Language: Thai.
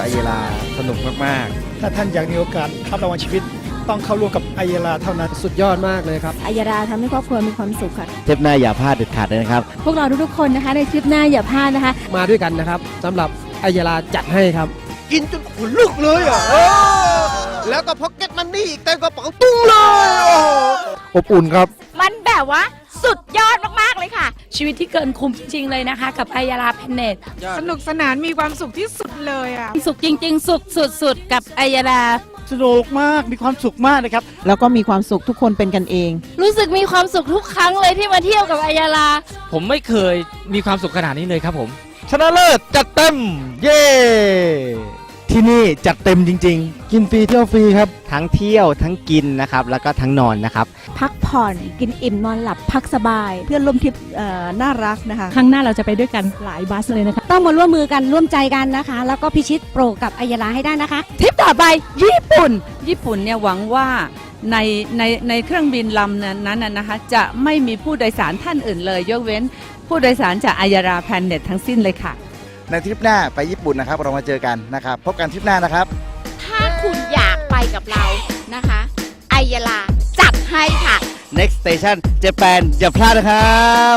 อบครัวไอเยลาสนุกมากถ้าท่านอยากมีโอกาสรับรางวัลชีวิต ต้องเข้าร่วมกับไอเยลาเท่านั้น สุดยอดมากเลยครับอายาดาทำให้ครอบครัวมีความสุขค่ะๆเทปหน้าอย่าพลาดเด็ดขาดเลยนะครับ พวกเราทุกๆคนนะคะ ในทริปหน้าอย่าพลาดนะคะ มาด้วยกันนะครับสำหรับไอยาลาจัดให้ครับ กินจนขนลุกเลยอะเออแล้วก็พ็อกเก็ตมันนี่อีกเต็มกระเป๋าตุ้งเลยโอ้โหอบอุ่นครับ มัน แบบว่าสุดยอดมากๆเลยค่ะ ชีวิตที่เกินคุ้มจริงๆเลยนะคะ กับไอยาลาเพนเนตสนุกสนานมีความสุขที่สุดเลยอะสุขจริง ๆ สุขสุดๆกับไอยาลาสนุกมากมีความสุขมากนะครับ แล้วก็มีความสุขทุกคนเป็นกันเอง รู้สึกมีความสุขทุกครั้งเลยที่มาเที่ยวกับไอยาลา ผมไม่เคยมีความสุขขนาดนี้เลยครับผม ชนะเลิศจัดเต็ม เย้ ที่นี่จัดเต็มจริง ๆ กินฟรีเที่ยวฟรีครับ ทั้งเที่ยวทั้งกินนะครับ แล้วก็ทั้งนอนนะครับ พักผ่อนกินอิ่มนอนหลับพักสบาย เพื่อนร่วมทริปเอ่อน่ารักนะคะ ครั้งหน้าเราจะไปด้วยกันหลายบัสเลยนะคะ ต้องมาร่วมมือกันร่วมใจกันนะคะ แล้วก็พิชิตโปรกับอายาลาให้ได้นะคะทริปต่อไปญี่ปุ่น ญี่ปุ่นเนี่ยหวังว่าในในในเครื่องบินลำนั้นนั้นนะนะคะ จะไม่มีผู้โดยสารท่านอื่นเลย ยกเว้นผู้โดยสารจากอายาราแพลเน็ตทั้งสิ้นเลยค่ะ ในทริปหน้าไปญี่ปุ่นนะครับ เรามาเจอกันนะครับ พบกันทริปหน้านะครับ ถ้าคุณอยากไปกับเรานะคะไอยาลาจัดให้ค่ะ next station Japan อย่าพลาดนะครับ